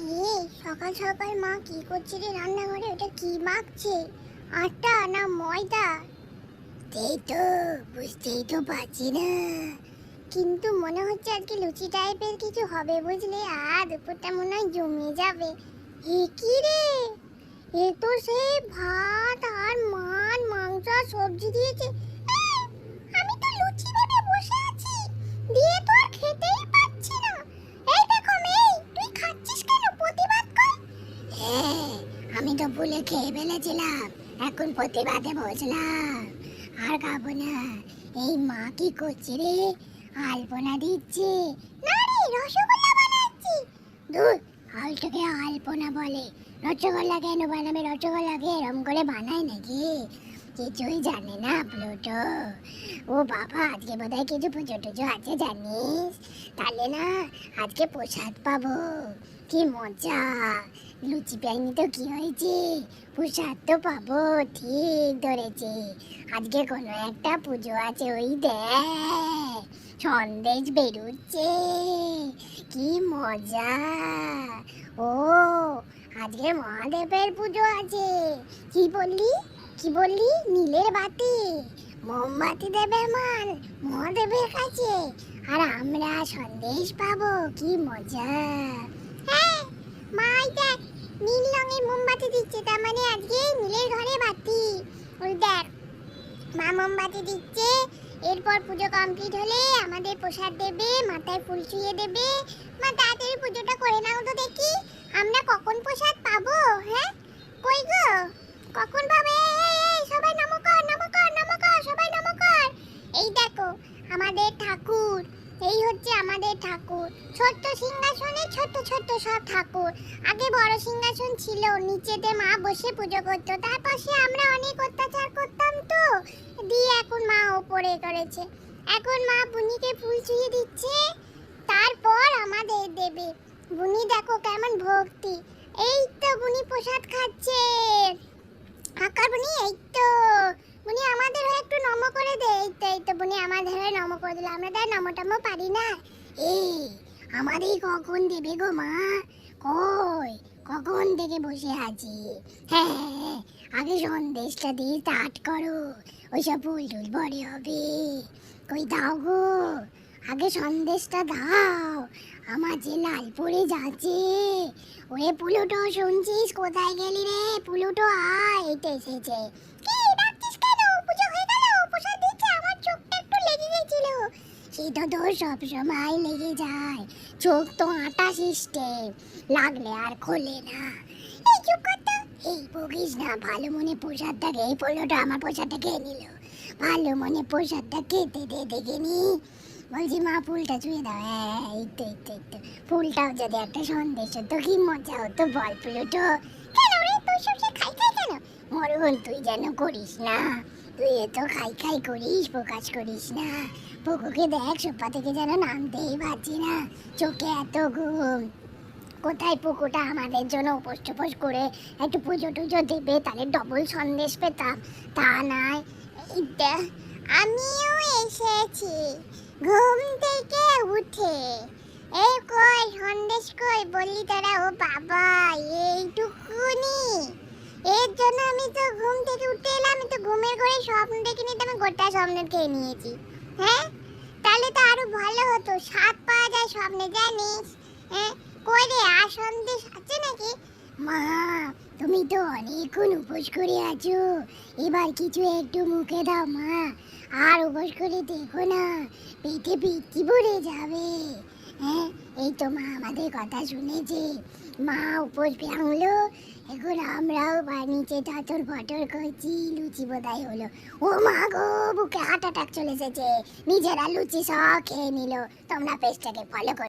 এ সকাল সকাল মা কি করছে রে রান্নাঘরে? ওটা কি মাখছে? আটা না ময়দা? এই তো, বুঝতেই তো পারছি না। কিন্তু মনে হচ্ছে আজকে লুচি টাইপের কিছু হবে বুঝলি? আর দুপুরটা মনে হয় জমে যাবে। এ কি রে? এ তো সে ভাত আর মাছ, মাংস সবজি দিয়েছে। ভুলে খেয়ে ফেলেছিলাম। এখন প্রতিবাদে বসলাম। আর খাব না। এই মা কি করছে রে? আলপনা দিচ্ছে। না রে, রসগোল্লা বানাচ্ছি। দূর আলটাকে আলপনা বলে। রসগোল্লা কেন বানাবে? রসগোল্লাকে এরম করে বানায় নাকি? কিছুই জানে না প্লুটো। ও বাবা, আজকে বোধহয় কিছু পুজো টুজো আছে জানিস? তাহলে না, আজকে প্রসাদ পাবো। কি মজা। লুচি পাইনি তো কি হয়েছে? প্রসাদ তো পাবো, ঠিক ধরেছে। আজকে কোনো একটা পুজো আছে, ওই দেখ। সন্দেশ বেরোচ্ছে। কি মজা। ও, আজকে মহাদেবের পুজো আছে। কি বললি? কি বললি? নীলের বাতি। মোমবাতি দেবে মাল মহাদেবের কাছে। আর আমরা সন্দেশ পাবো, কি মজা। মাই দেখ, নীল রঙের মোমবাতি দিচ্ছে, তার মানে আজকে নীলের ঘরে বাতি। ওই দেখ, মা মোমবাতি দিচ্ছে, এরপর পুজো কমপ্লিট হলে আমাদের প্রসাদ দেবে, মাথায় ফুল ছুঁয়ে দেবে। মা, তাড়াতাড়ি পুজোটা করে নাও তো দেখি, আমরা কখন প্রসাদ পাবো হ্যাঁ? কই গো? কখন পাবে এই, এই, সবাই নমস্কার নমস্কার নমস্কার সবাই নমস্কার এই দেখো আমাদের ঠাকুর এই হচ্ছে আমাদের ঠাকুর। ছোট্ট সিংহাসনে ছোট্ট ছোট্ট সব ঠাকুর। আগে বড় সিংহাসন ছিল, নিচেতে মা বসে পুজো করতো। তার পাশে আমরা অনেক অত্যাচার করতাম তো, দিয়ে এখন মা ওপরে করেছে। এখন মা বুনিকে ফুল ছুঁয়ে দিচ্ছে, তারপর আমাদের দেবে। বুনি দেখো কেমন ভক্তি। এই তো বুনি প্রসাদ খাচ্ছে। আকার বুনি, এই তো। বুনি আমাদের হয়ে একটু নম করে দে। এই তো এই তো, বুনি আমাদের হয়ে নম করে দিলে। আমরা নম টম পারি না। এই কখন দেবে গো মা? কই? কখন থেকে বসে আছি? হ্যাঁ হ্যাঁ, হ্যাঁ, আগে সন্দেশটা দিয়ে স্টার্ট করো। ওইসব ফুল টুল বড়ে হবে। কই দাও গো আগে সন্দেশটা দাও। আমার যে লাল পড়ে যাচ্ছে। ওরে পুলুটো শুনছিস? কোথায় গেলি রে পুলুটো? আয় এইটা এসেছে। কি ডাকছিস কেন? পুজো হয়ে গেল? প্রসাদ দিচ্ছে? আমার চোখটা একটু লেগে গেছিল। তো সব সময় লেগে যায়। চোখ তো আটা সিস্টেম লাগলে আর খোলে না। এই বকিস না, ভালো মনে প্রসাদটা এই পড়লোটা আমার প্রসাদটা খেয়ে নিল। ভালো মনে প্রসাদটা খেতে দেখে নি। বলছি, মা, ফুলটা ছুঁয়ে দাও। হ্যাঁ এই তো, এই ফুলটাও যদি একটা সন্দেশ হতো, কি মজা হতো, বল ফুলটো কেন রে সবসময় তুই যেন করিস না। তুই এত খাই খাই করিস, প্রকাশ করিস না। পুকুকে দেখ সোপা থেকে যেন নামতেই পারছি না। চোখে এত ঘুম। কোথায় পুকুটা আমাদের জন্য উপোস টুপোস করে একটু পুজো টুজো দেবে, তাহলে ডবল সন্দেশ পেতাম। তা নয় আমিও এসেছি। ঘুম থেকে উঠে। এই কই সন্দেশ কই? বললি তোরা, ও বাবা এইটুকুনি এর জন্য আমি তো ঘুম থেকে উঠে এলাম আমি তো ঘুমের ঘরে স্বপ্ন দেখে নিতে আমি গোটা স্বপ্ন খেয়ে নিয়েছি। হ্যাঁ? তাহলে তো আরও ভালো হতো। স্বাদ পাওয়া যায় স্বপ্নে, জানিস? হ্যাঁ? কই রে আর সন্দেশ আছে নাকি? মা, তুমি তো অনেকক্ষণ উপোস করে আছো। এবার কিছু একটু মুখে দাও, মা। আর উপোস করে দেখো না, পেটে পিটকি ভরে যাবে। হ্যাঁ এই তো মা, আমাদের কথা শুনেছে। মা, উপোস ভাঙলো এখন আমরাও নিচে টাটর ফটর করছি, লুচি বোধহয় হলো। ও মা গো, বুকে হার্ট অ্যাটাক চলে এসেছে। নিজেরা লুচি সব খেয়ে নিল। তোমরা পেজটাকে ফলো করো।